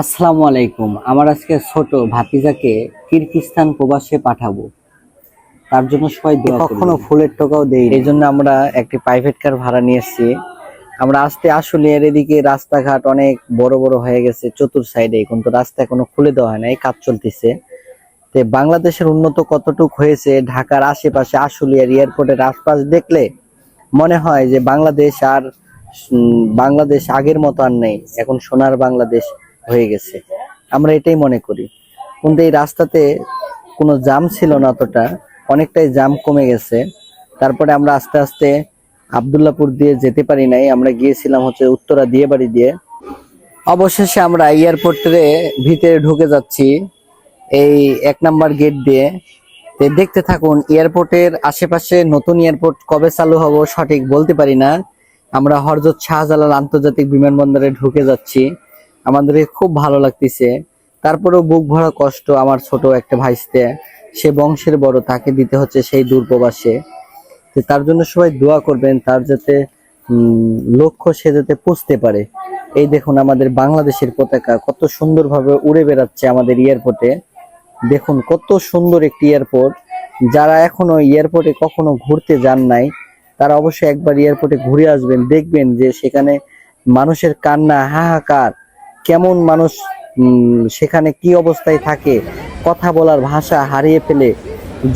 আসসালামু আলাইকুম। আমার আজকে ছোট ভাতিজাকে কিরগিস্তান প্রবাসে পাঠাবো। তার জন্য সবাই কখনো ফুলের টোকাও দেই এই জন্য আমরা একটি প্রাইভেট কার ভাড়া নিয়ে এসেছি। আমরা আসতে আসলে এর এদিকে রাস্তাঘাট অনেক বড় বড় হয়ে গেছে চতুর সাইডে কিন্তু রাস্তা এখনও খুলে দেওয়া হয় না এই কাজ চলতেছে। তো বাংলাদেশের উন্নত কতটুক হয়েছে ঢাকার আশেপাশে আশুলিয়ার এয়ারপোর্টের আশপাশ দেখলে মনে হয় যে বাংলাদেশ আর বাংলাদেশ আগের মতো আর নেই। এখন সোনার বাংলাদেশ। হয়ে গেছে। আমরা এটাই মনে করি। কিন্তু এই রাস্তাতে কোনো জাম ছিল না অতটা। অনেকটাই জাম কমে গেছে। তারপরে আমরা আস্তে আস্তে আবদুল্লাপুর দিয়ে যেতে পারি নাই। আমরা গিয়েছিলাম হচ্ছে উত্তরা দিয়ে বাড়ি দিয়ে। অবশেষে আমরা এয়ারপোর্টে ভিতরে ঢুকে যাচ্ছি এই এক নাম্বার গেট দিয়ে। দেখতে থাকুন, এয়ারপোর্টের আশেপাশে নতুন এয়ারপোর্ট কবে চালু হব সঠিক বলতে পারি না। আমরা হরজত শাহজালাল আন্তর্জাতিক বিমানবন্দরে ঢুকে যাচ্ছি। আমাদের খুব ভালো লাগতেছে। তারপরেও বুক ভরা কষ্ট আমার ছোট একটা ভাইস্তে, সে বংশের বড়, তাকে দিতে হচ্ছে সেই দূর তো তার জন্য সবাই দোয়া করবেন, তার যাতে লক্ষ্য সে যাতে পুষতে পারে। এই দেখুন আমাদের বাংলাদেশের পতাকা, কত সুন্দরভাবে উড়ে বেড়াচ্ছে আমাদের এয়ারপোর্টে। দেখুন কত সুন্দর একটি এয়ারপোর্ট। যারা এখনও এয়ারপোর্টে কখনো ঘুরতে যান নাই, তারা অবশ্যই একবার এয়ারপোর্টে ঘুরে আসবেন, দেখবেন যে সেখানে মানুষের কান্না হাহাকার। কেমন মানুষ সেখানে কি অবস্থায় থাকে, কথা বলার ভাষা হারিয়ে ফেলে,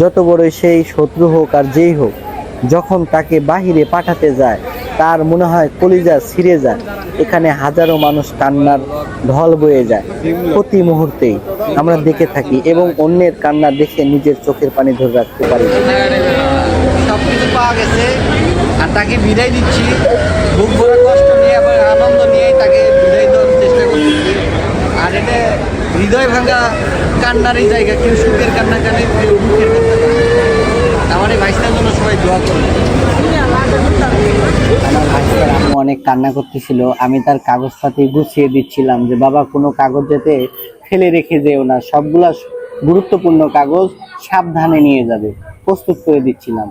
যত বড়ই সেই শত্রু হোক আর যেই হোক, যখন তাকে বাহিরে পাঠাতে যায়, তার মনে হয় কলিজা ছিঁড়ে যায়, এখানে হাজারো মানুষ কান্নার ঢল বয়ে যায়, প্রতি মুহূর্তেই আমরা দেখে থাকি এবং অন্যের কান্না দেখে নিজের চোখের পানি ধরে রাখতে পারি। সবকিছু পাওয়া গেছে, আর তাকে বিদায় দিচ্ছি। বুক ভরা কষ্ট নিয়ে এবং আনন্দ নিয়েই তাকে বিদায় দেওয়ার চেষ্টা করতেছি আর এটা হৃদয় ভাঙা কান্নারই জায়গা, কেউ সুখের কান্না কানে কেউ দুঃখের কান্না কানে আমার এই ভাইসটার জন্য সবাই দোয়া করবে অনেক কান্না করতেছিল, আমি তার কাগজ কাগজপাতি গুছিয়ে দিচ্ছিলাম যে, বাবা, কোনো কাগজ যাতে ফেলে রেখে যেও না। সবগুলা গুরুত্বপূর্ণ কাগজ সাবধানে নিয়ে যাবে, প্রস্তুত করে দিচ্ছিলাম।